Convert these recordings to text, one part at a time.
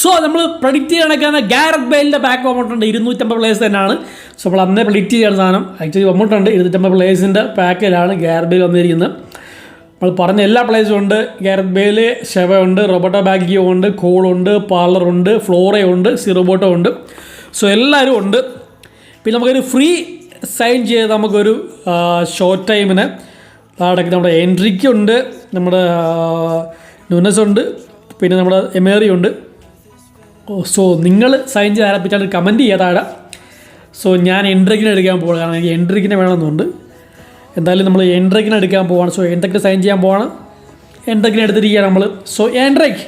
So നമ്മൾ predict നടക്കുന്ന Garrett ബെയിലിന്റെ back വന്നിട്ടുണ്ട് ഇരുന്നൂറ്റമ്പത് പ്ലേയേഴ്സ് തന്നെയാണ്. സോ നമ്മൾ അന്നേ പ്രഡിക്റ്റ് ചെയ്യുന്ന സാധനം ആക്ച്വലി വന്നിട്ടുണ്ട്. ഇരുന്നൂറ്റമ്പത് പ്ലേയേഴ്സിന്റെ പാക്കിലാണ് ഗാരറ്റ് ബെയിൽ വന്നിരിക്കുന്നത്. നമ്മൾ പറഞ്ഞ എല്ലാ പ്ലേസും ഉണ്ട്. ഗാരറ്റ് ബെയിൽ ഷെവ ഉണ്ട് റൊബോട്ടോ ബാഗിയോ ഉണ്ട് കോളുണ്ട് പാർലറുണ്ട് ഫ്ലോറയുണ്ട് സിറോബോട്ടോ ഉണ്ട് സോ എല്ലാവരും ഉണ്ട്. പിന്നെ നമുക്കൊരു ഫ്രീ സൈൻ ചെയ്ത് നമുക്കൊരു ഷോർട്ട് ടൈമിന് അടക്കി നമ്മുടെ എൻട്രിക്കുണ്ട് നമ്മുടെ ന്യൂനസ് ഉണ്ട് പിന്നെ നമ്മുടെ എമേറി ഉണ്ട്. സോ നിങ്ങൾ സൈൻ ചെയ്ത് ആരംഭിച്ചാൽ കമന്റ് ചെയ്യുക താഴെ. സോ ഞാൻ എൻട്രിക്കിന് എടുക്കാൻ പോകണം കാരണം എനിക്ക് എൻട്രിക്കിന് വേണമെന്നുണ്ട്. എന്തായാലും നമ്മൾ എൻട്രിക്കിന് എടുക്കാൻ പോവാണ്. സോ എൻട്രിക്ക് സൈൻ ചെയ്യാൻ പോവാണ്. എൻട്രിക്കിന് എടുത്തിരിക്കുകയാണ് നമ്മൾ so Endrick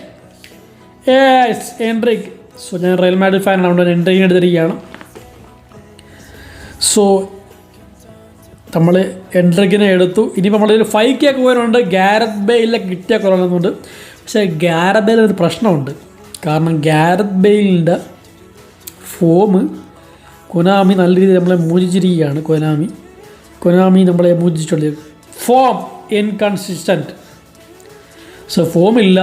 ace Endrick so ഞാൻ റയൽ മാഡ്രിഡ് ഫാനാണ് അതുകൊണ്ട് എൻട്രിക്കിന് എടുത്തിരിക്കുകയാണ്. സോ നമ്മൾ എൻട്രിക്കിനെ എടുത്തു. ഇനിയിപ്പോൾ നമ്മളൊരു ഫൈവ് കെ കോയിനുണ്ട് ഗാരത് ബെയിലെ കിട്ടിയ കുറവുണ്ട് പക്ഷേ ഗാരത് ബെയിൽ ഒരു പ്രശ്നമുണ്ട്. കാരണം ഗാരത് ബെയിലിന്റെ ഫോം കൊനാമി നല്ല രീതിയിൽ നമ്മളെ മോചിച്ചിരിക്കുകയാണ് കൊനാമി. കൊനാമി നമ്മളെ മോചിച്ചിട്ടുള്ളത് ഫോം ഇൻകൺസിസ്റ്റന്റ് സോ ഫോമില്ല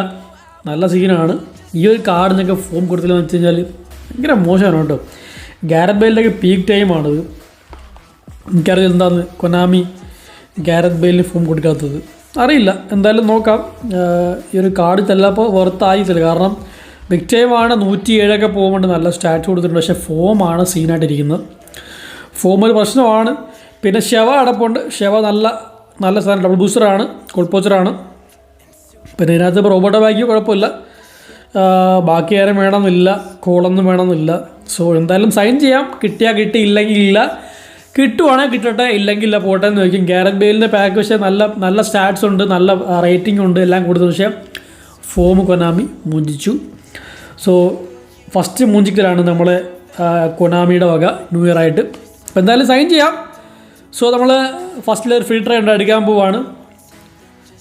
നല്ല സീനാണ് ഈ ഒരു കാർഡിനൊക്കെ ഫോം കൊടുത്തില്ലെന്ന് വെച്ച് കഴിഞ്ഞാൽ ഭയങ്കര മോശമാണ് കേട്ടോ. ഗാരത് ബെയിലിന്റെ പീക്ക് ടൈമാണത് എനിക്കറിയാം എന്താന്ന് കൊനാമി ഗാരത് ബെയിലിന് ഫോം കൊടുക്കാത്തത്. അറിയില്ല. എന്തായാലും നോക്കാം. ഈ ഒരു കാർഡ് ചിലപ്പോൾ വെറുത്തായിട്ടില്ല കാരണം ടൈമാണ് നൂറ്റി ഏഴൊക്കെ പോകുമ്പോൾ നല്ല സ്റ്റാറ്റ് കൊടുത്തിട്ടുണ്ട്. പക്ഷേ ഫോമാണ് സീനായിട്ടിരിക്കുന്നത് ഫോം ഒരു പ്രശ്നമാണ്. പിന്നെ ഷെവ അടപ്പുണ്ട് ഷെവ നല്ല നല്ല സാധനം. ഡബിൾ ബൂസ്റ്ററാണ് കോൾപോച്ചറാണ് പിന്നെ ഇതിനകത്ത് ഇപ്പോൾ റോബോട്ടോ ബാക്കി കുഴപ്പമില്ല. ബാക്കി ആരും വേണമെന്നില്ല. കോളൊന്നും വേണമെന്നില്ല. സോ എന്തായാലും സൈൻ ചെയ്യാം. കിട്ടിയാൽ കിട്ടി ഇല്ലെങ്കിൽ ഇല്ല. കിട്ടുവാണെങ്കിൽ കിട്ടട്ടെ ഇല്ലെങ്കിൽ ഇല്ല പോട്ടെ എന്ന് ചോദിക്കും. ഗാരറ്റ് ബെയിലിന്റെ പാക്ക് പക്ഷേ നല്ല നല്ല സ്റ്റാറ്റ്സ് ഉണ്ട്. നല്ല റേറ്റിംഗ് ഉണ്ട്. എല്ലാം കൊടുത്തു പക്ഷേ ഫോം കൊനാമി മുഞ്ചിച്ചു. സോ ഫസ്റ്റ് മൂഞ്ചിക്കലാണ് നമ്മളെ ആ, കൊനാമിയുടെ വക ന്യൂ ഇയർ ആയിട്ട്. അപ്പോൾ എന്തായാലും സൈൻ ചെയ്യാം. സോ നമ്മൾ ഫസ്റ്റിൽ ഒരു ഫ്രീ ട്രൈ ഉണ്ട് അടിക്കാൻ പോവാണ്.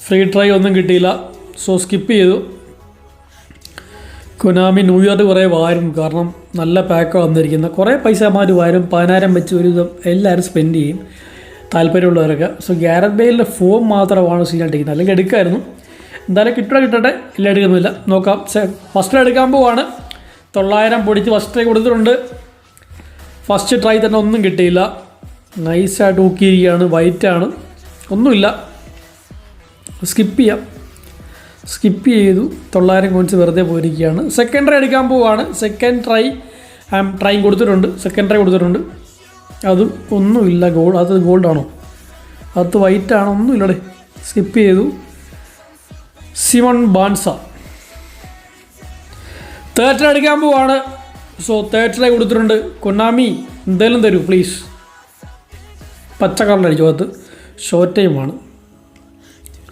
ഫ്രീ ട്രൈ ഒന്നും കിട്ടിയില്ല. സോ സ്കിപ്പ് ചെയ്തു. കൊനാമി ന്യൂ ഇയറിൽ കുറേ വാരും. കാരണം നല്ല പാക്കാണ് വന്നിരിക്കുന്നത്. കുറേ പൈസമാർ വാരും. പതിനായിരം വെച്ച് ഒരു എല്ലാവരും സ്പെൻഡ് ചെയ്യും. താല്പര്യമുള്ളവരൊക്കെ. സോ ഗ്യാരത് ബെയിലിന്റെ ഫോം മാത്രമാണ് സീനായിട്ടിരിക്കുന്നത് അല്ലെങ്കിൽ എടുക്കായിരുന്നു എന്തായാലും കിട്ടുക കിട്ടട്ടെ. ഇല്ല എടുക്കുന്നില്ല. നോക്കാം. ഫസ്റ്റ് എടുക്കാൻ പോവാണ്. തൊള്ളായിരം പൊടിച്ച് ഫസ്റ്റ് ട്രൈ കൊടുത്തിട്ടുണ്ട്. ഫസ്റ്റ് ട്രൈ തന്നെ ഒന്നും കിട്ടിയില്ല. നൈസായിട്ട് ഊക്കിയിരിക്കുകയാണ്. വൈറ്റാണ് ഒന്നുമില്ല. സ്കിപ്പ് ചെയ്യാം. സ്കിപ്പ് ചെയ്തു. തൊള്ളായിരം കോയിൻസ് വെറുതെ പോയിരിക്കുകയാണ്. സെക്കൻഡ് ട്രൈ എടുക്കാൻ പോവുകയാണ് സെക്കൻഡ് ട്രൈ ട്രൈ കൊടുത്തിട്ടുണ്ട്. സെക്കൻഡ് ട്രൈ കൊടുത്തിട്ടുണ്ട്. അതും ഒന്നുമില്ല. ഗോൾഡ് അത് ഗോൾഡാണോ അത് വൈറ്റാണോ ഒന്നുമില്ലടേ സ്കിപ്പ് ചെയ്തു. സിമൺ ബാൻസ. തേറ്റർ അടിക്കാൻ പോവാണ്. സോ തേറ്ററെ കൊടുത്തിട്ടുണ്ട്. കൊന്നാമി എന്തെങ്കിലും തരൂ പ്ലീസ് പച്ച കളറടിച്ചു അത് ഷോർട്ട് ടൈമാണ്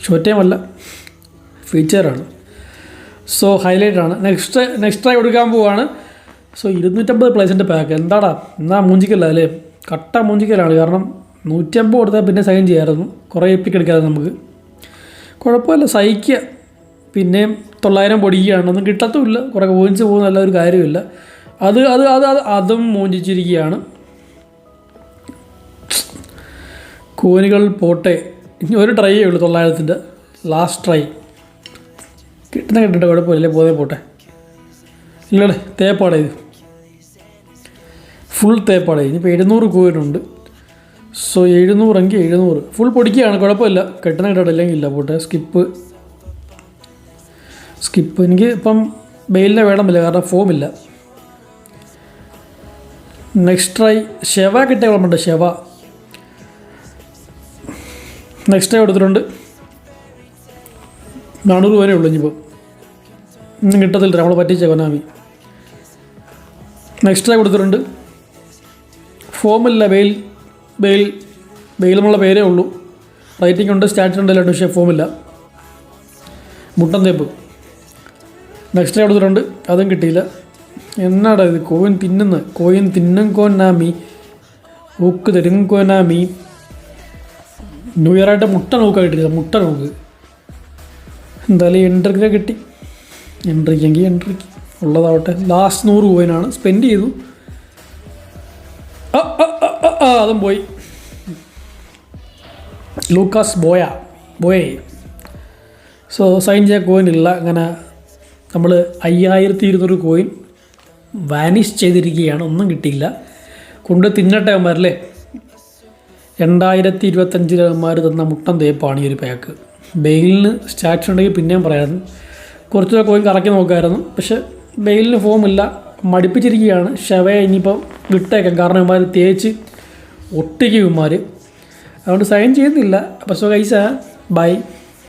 ഷോർട്ട് ടൈം അല്ല ഫീച്ചറാണ് സോ ഹൈലൈറ്റ് ആണ്. നെക്സ്റ്റ് നെക്സ്റ്റ് ആയി കൊടുക്കാൻ പോവാണ്. സോ ഇരുന്നൂറ്റമ്പത് പ്ലേസിന്റെ പാക്ക് എന്താടാ? എന്നാ മൂഞ്ചിക്കല്ല അല്ലേ? കട്ട മൂഞ്ചിക്കലാണ്. കാരണം നൂറ്റമ്പത് കൊടുത്താൽ പിന്നെ സൈൻ ചെയ്യാമായിരുന്നു കുറേ എപ്പിക്ക് എടുക്കാതെ നമുക്ക്. കുഴപ്പമില്ല സഹിക്കുക. പിന്നെയും തൊള്ളായിരം പൊടിക്കുകയാണ്. ഒന്നും കിട്ടത്തുമില്ല. കുറേ പോയിന്റ്സ് പോകുന്നല്ല ഒരു കാര്യമില്ല. അത് അത് അത് അത് അതും മൂഞ്ചിച്ചിരിക്കുകയാണ് കൂനുകൾ പോട്ടെ. ഇനി ഒരു ട്രൈയേ ഉള്ളൂ തൊള്ളായിരത്തിന്റെ. ലാസ്റ്റ് ട്രൈ കിട്ടുന്ന കിട്ടട്ടെ കുഴപ്പമില്ല. പോതേ പോട്ടെ. ഇല്ലടേ തേപ്പാടേ ഇത്. ഫുൾ തേപ്പാടേ. ഇനിയിപ്പോൾ എഴുന്നൂറ് കോയിനുണ്ട് സോ എഴുന്നൂറെങ്കിൽ എഴുന്നൂറ്. ഫുൾ പൊടിക്കുകയാണ് കുഴപ്പമില്ല. കെട്ടണ കിട്ടട്ടെ ഇല്ലെങ്കിൽ ഇല്ല പോട്ടെ. സ്കിപ്പ് സ്കിപ്പ് എനിക്ക് ഇപ്പം ബെയിലിനെ വേണമില്ല കാരണം ഫോമില്ല നെക്സ്റ്റ് ട്രൈ ഷെവ കിട്ടിയ കുഴപ്പമുണ്ട് ഷെവ നെക്സ്റ്റ് ട്രൈ കൊടുത്തിട്ടുണ്ട്. നാനൂറ് വരെ ഉള്ളൂ ഇനിയിപ്പോൾ ഇന്നും കിട്ടത്തില്ല നമ്മൾ പറ്റിച്ച കൊനാമി. നെക്സ്റ്റ് ട്രൈ കൊടുത്തിട്ടുണ്ട്. ഫോമില്ല ബെയിൽ ബെയിൽ ബെയിലുമുള്ള പേരേ ഉള്ളൂ. റൈറ്റിംഗ് ഉണ്ട് സ്റ്റാറ്റസ് ഉണ്ട് അല്ലാണ്ട് പക്ഷേ ഫോമില്ല മുട്ടൻ തേപ്പ്. നെക്സ്റ്റ് ഡേ കൊടുത്തിട്ടുണ്ട്. അതും കിട്ടിയില്ല. എന്നാടാ ഇത്? കോയിൻ തിന്നുന്ന കോയിൻ തിന്നും കോനാമി ഊക്ക് തരും കോനാമി ന്യൂ ഇയറായിട്ട് മുട്ട നോക്കാൻ കിട്ടില്ല മുട്ട നോക്ക് എന്തായാലും എൻട്രിക്കിനെ കിട്ടി. എൻട്രിക്കെങ്കിൽ എൻട്രിക്ക് ഉള്ളതാവട്ടെ. ലാസ്റ്റ് നൂറ് കോയിനാണ്. സ്പെൻഡ് ചെയ്തു. ആ, അതും പോയി. Lucas Boye Boye. So sign ചെയ്യാൻ കോയിൻ ഇല്ല. അങ്ങനെ നമ്മൾ അയ്യായിരത്തി ഇരുന്നൂറ് കോയിൻ വാനിഷ് ചെയ്തിരിക്കുകയാണ്. ഒന്നും കിട്ടിയില്ല. കൊണ്ട് തിന്നട്ടെ അവന്മാരല്ലേ രണ്ടായിരത്തി ഇരുപത്തഞ്ചിൽ അവന്മാർ തന്ന മുട്ടൻ തേപ്പാണ് ഈ ഒരു പാക്ക് ബെയിലിന് സ്റ്റാറ്റ്സ് ഉണ്ടെങ്കിൽ പിന്നെയും പറയാമായിരുന്നു കുറച്ച് കോയിൻ കറക്കി നോക്കായിരുന്നു. പക്ഷെ ബെയിലിന് ഫോമില്ല മടിപ്പിച്ചിരിക്കുകയാണ്. ഷവയെ ഇനിയിപ്പം വിട്ടേക്കാം. കാരണം അവന്മാർ തേച്ച് ഒട്ടിക്കും ഇവന്മാർ അതുകൊണ്ട് സൈൻ ചെയ്യുന്നില്ല. പക്ഷേ കൈസ ബൈ